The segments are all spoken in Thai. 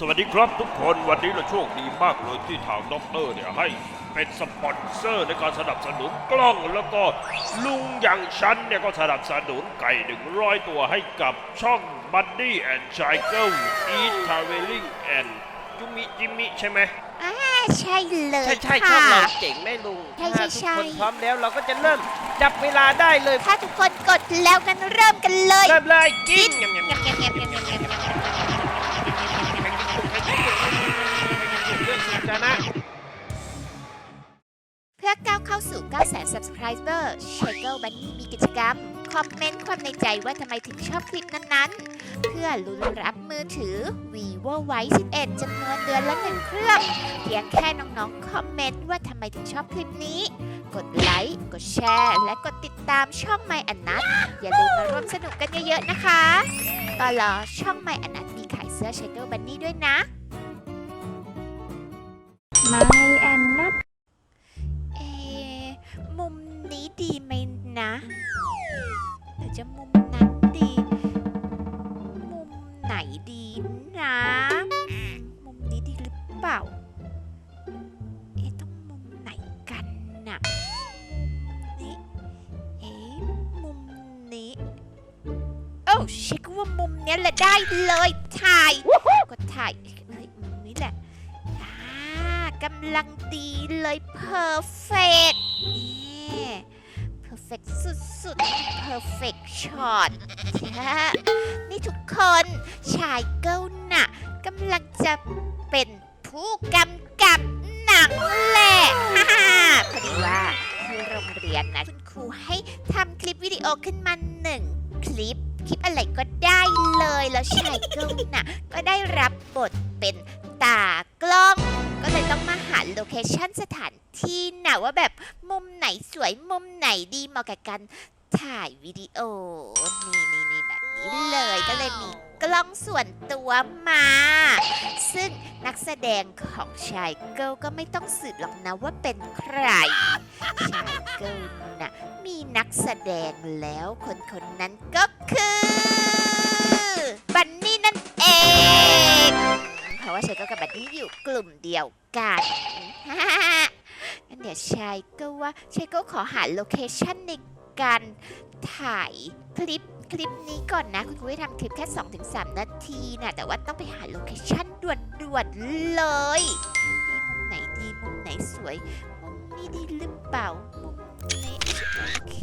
สวัสดีครับทุกคนวันนี้เราโชคดีมากเลยที่ทางด็อกเตอร์เนี่ยให้เป็นสปอนเซอร์ในการสนับสนุนกล้องแล้วก็ลุงอย่างฉันเนี่ยก็สนับสนุนไก่หนึ่งร้อยตัวให้กับช่อง Buddy and c h i g l e Eat Traveling and จุมิจิมิใช่ไหมอ่าใช่เลยใช่ใช่ชค่ะอบเราเจ๋งไหมลุงใช่ใช่ถ้าทุกใช่ คนพร้อมแล้วเราก็จะเริ่มจับเวลาได้เลย ถ้าทุกคนกดแล้วกันเริ่มกันเลยเริ่มเลยกินยำยำเงียบยำเงียบเงียบเงียบเงียบเงียบเงียบ เรื่องสุด ชนะ เพื่อก้าวเข้าสู่ 9 0 0 0 0 subscriber s h a k e Bunny มีกิจกรรม คอมเมนต์ความในใจว่าทำไมถึงชอบคลิปนั้นๆ เพื่อลุ้นรับมือถือ vivo y 11จำนวนเดือนละหนึ่งเครื่อง เพียงแค่น้องๆ คอมเมนต์ว่าทำไมถึงชอบคลิปนี้ กดไลค์ กดแชร์ และกดติดตามช่อง My อันนัทอย่าลืมมาร่วมสนุกกันเยอะๆนะคะตอนรอช่อง My อันนัทมีขายเสื้อ s h a k e Bunny ด้วยนะ ไม่แอนนัทเอมุมนี้ดีไหมนะหรือจะมุมนั้นดี มุมไหนดีนะ มุมนี้ดีหรือเปล่า เอ๊ะต้องมุมไหนกันน่ะมุมนี้ เอ๊ะมุมนี้ โอ้เช็คว่ามุมเนี้ยแหละได้เลย กำลังดีเลย perfect นี่ perfect สุดๆ perfect shot นี่ทุกคนชายเก้าน่ะกำลังจะเป็นผู้กำกับหนังแหละพอดีว่าที่โรงเรียนนะคุณครูให้ทำคลิปวิดีโอขึ้นมาหนึ่งคลิปคลิปอะไรก็ได้เลยแล้วชายเก้าน่ะก็ได้รับบทเป็นตากล้อง ก็เลยต้องมาหาโลเคชั่นสถานที่นะว่าแบบมุมไหนสวยมุมไหนดีเหมาะกับการถ่ายวิดีโอ นี่นี่นี่แบบนี้เลยก็เลยมีกล้องส่วนตัวมา ซึ่งนักแสดงของชายเกิลก็ไม่ต้องสืบหรอกนะว่าเป็นใคร ชายเกิลนะมีนักแสดงแล้วคนคนนั้นก็คือะว่าชายกิลกับบันนี่อยู่กลุ่มเดียวกันงั้นเดี๋ยวชายก็ว่าชายก็ขอหาโลเคชั่นในการถ่ายคลิปคลิปนี้ก่อนนะ คุณครูให้ทำคลิปแค่ 2-3 นาทีนะแต่ว่าต้องไปหาโลเคชั่นด่วนๆเลยมุมไหนดีมุมไหนสวย มุมนี้ดีหรือเปล่ามุมนี้โอเค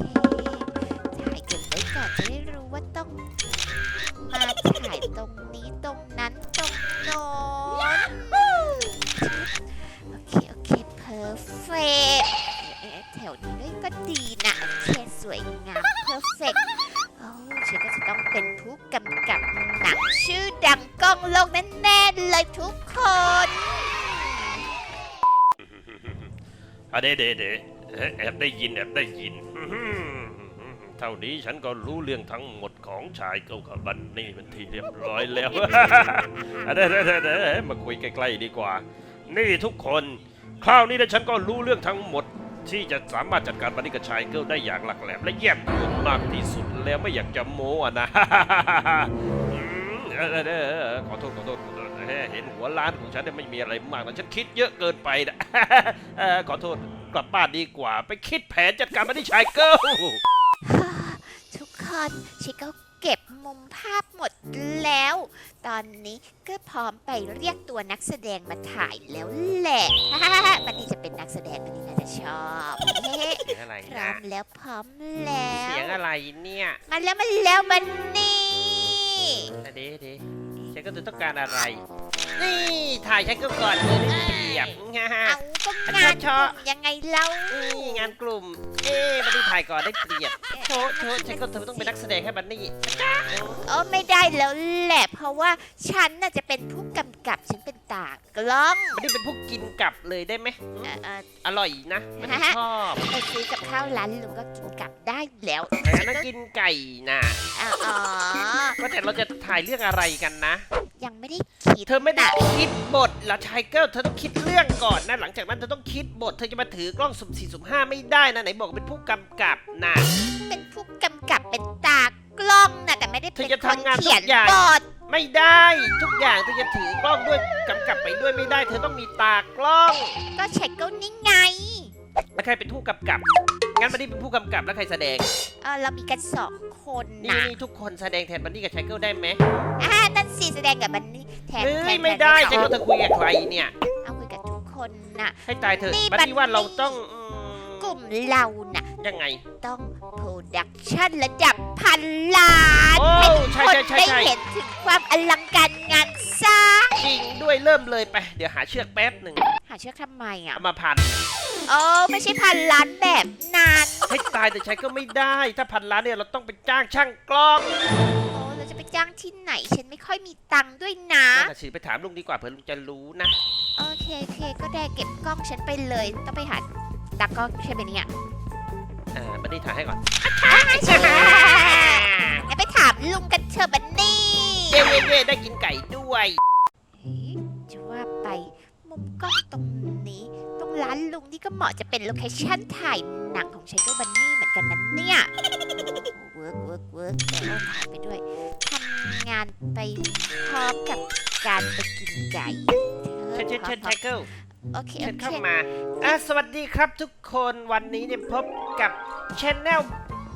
ถ่ายเก็บไว้ก่อนจะได้รู้ว่าต้องมาถ่ายตรงนี้ตรงนั้น น้นโอเค โอเค perfect เอ๊ะแถวนี้ด้วยก็ดีนะโอเคสวยงาม perfect โอ้ฉันก็จะต้องเป็นผู้กำกับหนังชื่อดังกล้องโลกแน่ๆเลยทุกคนอะเดเดเดเอ๊ะแอบได้ยินแอบได้ยิน ท่านี้ฉันก็รู้เรื่องทั้งหมดของชายเก่ากับบันนี่เป็นที่เรียบร้อยแล้วอะเดเดเดเดมาคุยใกล้ๆดีกว่า นี่ทุกคนคราวนี้นะฉันก็รู้เรื่องทั้งหมดที่จะสามารถจัดการบันนี่กับชายเกิลได้อย่างหลักแหลมและเยี่ยมยนมากที่สุดแล้วไม่อยากจะโม้อะนะอืมเออเออเออเออขอโทษขอโทษขอโทษเฮ้เห็นหัวล้านของฉันเนี่ยไม่มีอะไรมากนะฉันคิดเยอะเกินไปนะเออขอโทษกลับบ้านดีกว่า ไปคิดแผนจัดการบันนี่ชายเกิล ทุกคนชิคก็เก็บมุมภาพหมดแล้ว ตอนนี้ก็พร้อมไปเรียกตัวนักแสดงมาถ่ายแล้วแหละ บันนี้จะเป็นนักแสดงบันนี้น่าจะชอบเฮ้เสียงอะไรพร้อนะมแล้วพร้อมแล้ว เสียงอะไรเนี่ยมาแล้วมาแล้วบันนี่อะเดเดฉันก็จะต้องการอะไร นี่ถ่ายฉันก็ก่อนเลยได้เปรียบฮ่าฮ่าเอาก็อันงานชอบกลุ่มยังไงเล่านี่งานกลุ่ม เอ๊ะบันนี่ถ่ายก่อนได้เปรียบโชว์โชว์ฉันก็เธอต้องเป็นนักแสดงให้บันนี่จ้าโอ้ไม่ได้แล้วแหละ เพราะว่าฉันน่ะจะเป็นผู้กำกับฉันเป็นตากล้องบันนี่เป็นผู้กินกลับเลยได้ไหมเอ่อเอ่อ อร่อยนะบันนี่ชอบไปซื้อกับข้าวร้านลุงก็กินกลับได้แล้วแต่นั่นกินไก่นะอ๋ออ๋อก็แต่เราจะถ่ายเรื่องอะไรกันนะ ยังไม่ได้คิดเธอไม่ได้น่ะคิดบทละชายเกิลเธอต้องคิดเรื่องก่อนนะ หลังจากนั้นเธอต้องคิดบท เธอจะมาถือกล้องสุ่มสี่สุ่มห้าไม่ได้นะไหนบอกเป็นผู้กำกับนะเป็นผู้กำกับเป็นตากล้องนะแต่ไม่ได้เธเป็อนจะคนทำงานทุกเขียนอย่างบท ไม่ได้ทุกอย่างเธอจะถือกล้องด้วยกำกับไปด้วยไม่ได้ เธอต้องมีตากล้องก็เช็คก็นี่ไง แล้วใครเป็นผู้กำกับ งั้นบันดี้เป็นผู้กำกับแล้วใครแสดง เออเรามีกันสองคนนี่ะนี่ทุกคนแสดงแทนบันดี้กับไชเกิลได้ไหมอ่านั่นสิแสดงกับบันนี่แทนเฮ้แทยนไม่ได้ไชเกิลเธอคุยกับใครเนี่ย เอาคุยกับทุกคนน่ะ ให้ตายเถอะบันดี้ ว่าเราต้องกลุ่มเราน่ะ ยังไง ต้องโปรดักชั่นระดับ พันล้านให้คนได้เห็นถึงความอลังการงานสร้างจริงด้วยเริ่มเลยไป เดี๋ยวหาเชือกแป๊บหนึ่งหาเชือกทำไมอะมาพัน โอ้ไม่ใช่พันล้านแบบนั้นให้ตายแต่ใช้ก็ไม่ได้ ถ้าพันล้านเนี่ยเราต้องไปจ้างช่างกล้องโอ้เราจะไปจ้างที่ไหน ฉันไม่ค่อยมีตังค์ด้วยนะ นั่นนะไปถามลุงดีกว่าเผื่อลุงจะรู้นะ โอเคโอเค ก็ได้เก็บกล้องฉันไปเลย ต้องไปหาดักล้องใช่ไหมเนี่ยอ่าไม่ได้ถ่ายให้ก่อน ใช่าบลุงกันเชอะบันนี่เย้ยเย้ได้กินไก่ด้วย เฮ้จะว่าไป มุมกล้องตรงนี้ ตรงร้านลุงนี่ก็เหมาะจะเป็นโลเคชั่นถ่ายหนังของชายเจ้บันนี่เหมือนกันนั้นเนี่ย เวิร์กเวิร์กเวิร์กแต่ก็ถ่ายไปด้วยทำงานไปพร้อมกับการไปกินไก่เชิญเชิญเชิญไทเกิลโอเคเชิโอญเค เข้ามาอะสวัสดีครับทุกคนวันนี้เนี่ยพบกับช anel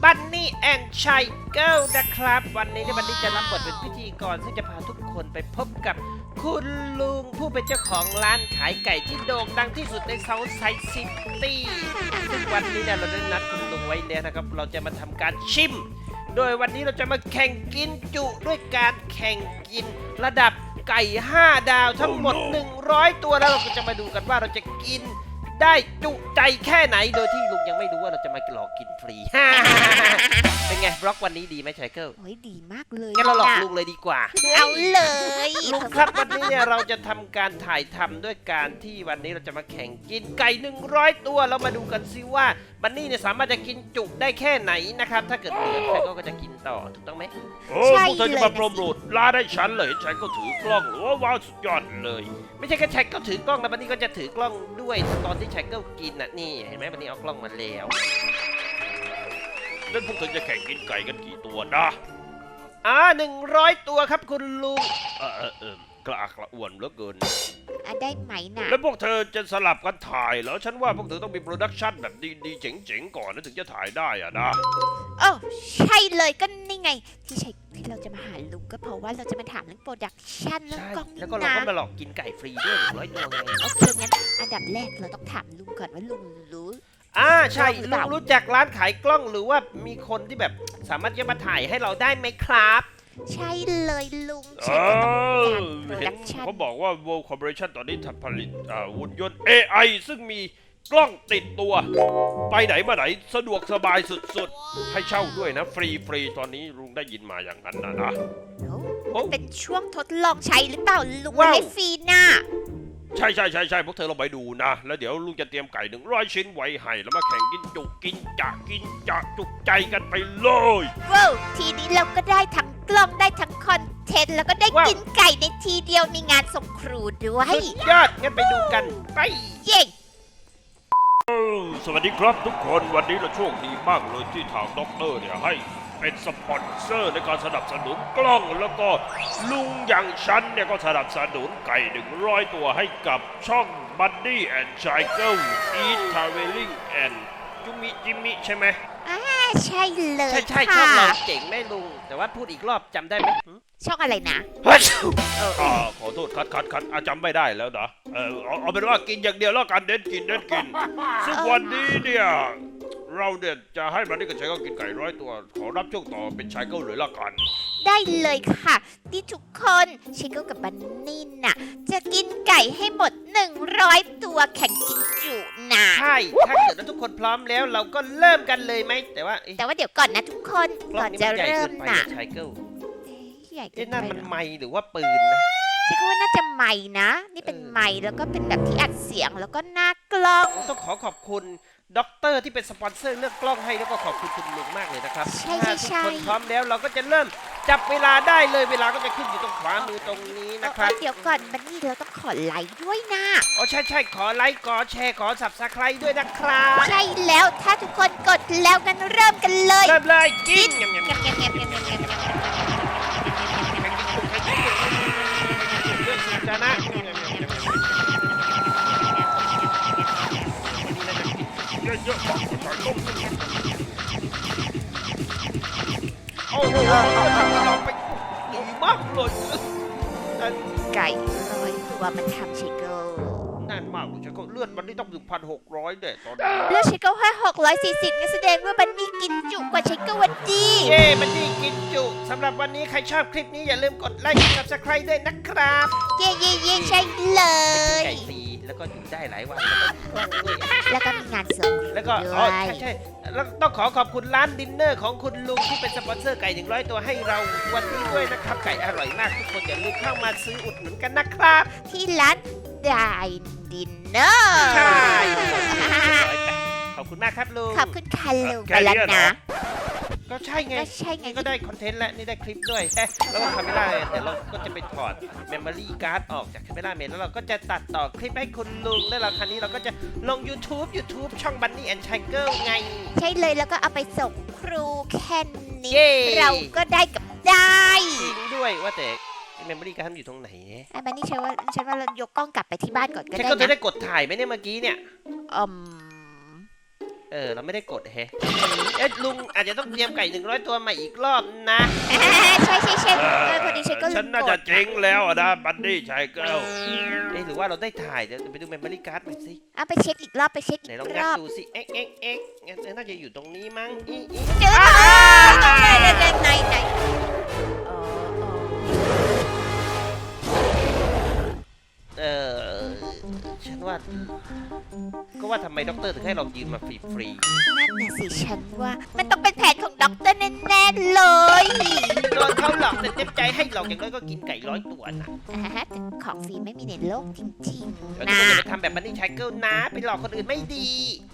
บันนี่แอนชัยเกลนะครับ วันนี้เนี่ยบันนี่จะรับบทเป็นพิธีกร ซึ่งจะพาทุกคนไปพบกับคุณลุงผู้เป็นเจ้าของร้านขายไก่ที่โด่งดังที่สุดในเซาท์ไซด์ซิตี้ซึ่งวันนี้เนี่ยเราได้นัดคุณลุงไว้แล้วนะครับ เราจะมาทำการชิม โดยวันนี้เราจะมาแข่งกินจุด้วยการแข่งกินระดับไก่ 5 ดาวทั้งหมด 100 ตัวแล้วเราก็จะมาดูกันว่าเราจะกินได้จุใจแค่ไหนโดยที่ ยังไม่รู้ว่าเราจะมาหลอกกินฟรี เป็นไงบล็อกวันนี้ดีไหมไชาเกิลโอ้ยดีมากเลยงั้นเราหลอกลุงเลยดีกว่า เอาเลยลุงครับวันนี้เนี่ยเราจะทำการถ่ายทำด้วยการที่วันนี้เราจะมาแข่งกินไก่ 100 ตัวเรามาดูกันซิว่าบันนี่เนี่ยสามารถจะกินจุกได้แค่ไหนนะครับ ถ้าเกิดเหลือชยเกิลก็จะกินต่อถูกต้องไหมโอ้พวกเธอจะมาโปรโมทร้าได้ฉันเลยไฉันก็ถือกล้องว้าวสุดยอดเลย ไม่ใช่แค่ไชายเกิลถือกล้องนะบันนี่ก็จะถือกล้องด้วยตอนที่ไชายเกิลกินน่ะนี่เห็นไหมบันนี่เอากล้องมาแล้ว นั่นพวกเธอจะแข่งกินไก่กันกี่ตัวนะอ่าหนึ่งร้อยตัวครับคุณลุง เออเออเออกระอักกระอ่วนเหลือเกินได้ไหมนะแล้วพวกเธอจะสลับกันถ่ายเหรอ ฉันว่าพวกเธอต้องมีโปรดักชันแบบดีๆเจ๋งๆก่อนนะถึงจะถ่ายได้อะนะ โอ้ใช่เลยก็นี่ไง ที่ใช่ที่เราจะมาหาลุงก็เพราะว่าเราจะมาถามเรื่องโปรดักชันแล้วองกล้องแล้วก็เราก็มาหลอกกินไก่ฟรีด้วยหนึ่งร้อยตัวไง โอเคงั้นอันดับแรกเราต้องถามลุงก่อนว่าลุงรู้ อ่าใช่ลุงรู้จักร้านขายกล้องหรือว่ามีคนที่แบบสามารถจะมาถ่ายให้เราได้ไหมครับใช่เลยลุงใช่ก็ต้นเขาบอกว่า World Corporation ตอนนี้ผลิตหุ่นยนต์ AI ซึ่งมีกล้องติดตัว ไปไหนมาไหนสะดวกสบายสุดๆ ให้เช่าด้วยนะ ฟรีฟรีตอนนี้ลุงได้ยินมาอย่างนั้นนะนะเป็นช่วงทดลองใช้หรือเปล่าลุงให้ฟรีน่ะ ใช่ใช่ใช่ใช่พวกเธอลองไปดูนะ แล้วเดี๋ยวลุงจะเตรียมไก่หนึ่งร้อยชิ้นไว้ให้ แล้วมาแข่งกินจุกกินจะกินจะจุกใจกันไปเลย ว้าวทีนี้เราก็ได้ทั้งกล้องได้ทั้งคอนเทนต์แล้วก็ได้กินไก่ในทีเดียวมีงานส่งครูด้วยยอดงั้นไปดูกันไป เย้สวัสดีครับทุกคนวันนี้เราโชคดีมากเลยที่ทางด็อกเตอร์เนี่ยให้ เป็นสปอนเซอร์ในการสนับสนุนกล้องแล้วก็ลุงอย่างฉันเนี่ยก็สนับสนุนไก่หนึ่งร้อยตัวให้กับช่องบัดดี้แอนด์ไชเกิลอีททาเวลิงแอนด์จุมิจิมิใช่ไหมอ่าใช่เลยใช่ใช่ชองเราเจ๋งไหมลุง แต่ว่าพูดอีกรอบจำได้ไหมช่องอะไรนะเฮ้ยขอโทษคัดคัดคัดจำไม่ได้แล้วนะเออเอาเอาเป็นว่ากินอย่างเดียวแล้วกันเด็ดกินเด็ดกิน ซึ่งวันนี้เนี่ย เราเนี่ยจะให้มันนี่กับชายเก้ากินไก่ร้อยตัว ขอรับช่วงต่อเป็นชายเก้าเลยละกัน ได้เลยค่ะที่ทุกคนชายเก้ากับบันนี่น่ะ จะกินไก่ให้หมด 100 ตัวแข่งกินจุนะ ใช่ ถ้าเกิดว่าทุกคนพร้อมแล้วเราก็เริ่มกันเลยไหม แต่ว่าแต่ว่าเดี๋ยวก่อนนะทุกคนก่องอนนี้จะมันใหญ่เริ่กิมนไปน่ะชายเก้าใหญ่เกิอ๊ะนนั่นไปนไม้หรือว่าปืนนะ ฉันก็ว่าน่าจะใหม่นะ นี่เป็นใหม่แล้วก็เป็นแบบที่อัดเสียงแล้วก็หน้ากล้อง ต้องขอขอบคุณด็อกเตอร์ที่เป็นสปอนเซอร์เลือกกล้องให้แล้วก็ขอบคุณคุณลุงมากเลยนะครับใช่ใช่ใช่ทุกคนพร้อมแล้วเราก็จะเริ่มจับเวลาได้เลยเวลาก็จะขึ้นอยู่ตรงขวามือตรงนี้นะครับเดี๋ยวก่อนบันนี่เราต้องขอไลค์ด้วยนะ โอ้ใช่ใช่ขอไลค์ขอแชร์ขอสับสไครด้วยนะครับ ใช่แล้วถ้าทุกคนกดแล้วกันเริ่มกันเลย เริ่มเลยกินยำยำยำยำยำยำยำยำยำยำ ชนะเยอะๆบอกสายต้มโอ้โหเราไปดีมากเลยไก่ร้อยตัวมันทำชิโก้แน่น มากเลยฉันก็เลื่อนวันนี้ต้องถึงพันหกร้อยเด็ดตอนนี้เลือดชิโก้แค่หกร้อยสี่สิบงั้นแสดงว่าบันนี่กินจุกว่าชิโก้วันดีเย้มันนี่กินจุสำหรับวันนี้ใครชอบคลิปนี้อย่าลืมกดไลค์กด subscribe ด้วยนะครับเย่เย่เย่ใช่เลเป็นยไก่ฟรีแล้วก็อยู่ได้หลายวันแล้วก็คล่องด้วยแล้วก็มีงานส่งแล้วก็ด้อ๋อวยใช่ใช่แล้วต้องขอขอบคุณร้านดินเนอร์ของคุณลุงที่เป็นสปอนเซอร์ไก่ 100 ตัวให้เราวันนี้ด้วยนะครับ ไก่อร่อยมากทุกคนอย่าลืมเข้ามาซื้ออุดหนุนกันนะครับ ที่ร้าน ดายดินเนอร์ใช่ขอบคุณมากครับลุงขอบคุณค่ะลุงไปแล้วนะ ก็ใช่ไงก็ใช่ไง นี่ก็ได้คอนเทนต์แล้วนี่ได้คลิปด้วยแล้วก็คาเมล่าเดี๋ยวเราก็จะไปถอดเมมโมรี่การ์ดออกจากคาเมล่าเมนแล้วเราก็จะตัดต่อคลิปให้คุณลุงแล้วเราครั้นี้เราก็จะลง YouTube YouTube ช่อง Bunny and Tiger ไง ใช่เลยแล้วก็เอาไปส่งครูแค่นี้เย้ เราก็ได้กับได้ จริงด้วยว่าแต่ เมมโมรี่การ์ดมันอยู่ตรงไหนเนี่ยไอ้บันนี่ฉันว่าฉันว่าเรายกกล้องกลับไปที่บ้านก่อนก็ฉันได้ก็จะได้นะกดถ่ายไหมเนี่ยเมื่อกี้เนี่ย อืมเออ เราไม่ได้กดแฮะเอ๊ะลุงอาจจะต้องเตรียมไก่100ตัวใหม่อีกรอบนะ ใช่ใช่ใช่เออพอดีฉันก็ลืฉันมน่ากจะดเจ๊งแล้วอะนะบันนี่ชายเกิลเอ๊ะหรือว่าเราได้ถ่ายเดี๋ยวไปดูเมมโมรี่การ์ดหน่อยสิ เอาไปเช็คอีกรอบไปเช็คไหนอีกลองรงัดอบดูสิ เอ๊ะเอ๊ะเอ๊ะงั้นเออน่าจะอยู่ตรงนี้มั้งอีอีเจอไหนไหนไหนไหน ฉันว่า ก็ว่าทำไมด็อกเตอร์ถึงให้เรายืมมาฟรีนั่นน่ะสิฉันว่า มันต้องเป็นแผนของด็อกเตอร์แน่ๆเลยๆโดนเขาหลอกแต่เต็มใจให้หลอกอย่างน้อยก็กินไก่ร้อยตัวนะอ่าฮะแต่ของฟรีไม่มีในโลกจริงเดี๋ยวๆทุกนะคนอย่าไปทำแบบบันนี่ชายเกิลนะไปหลอกคนอื่นไม่ดี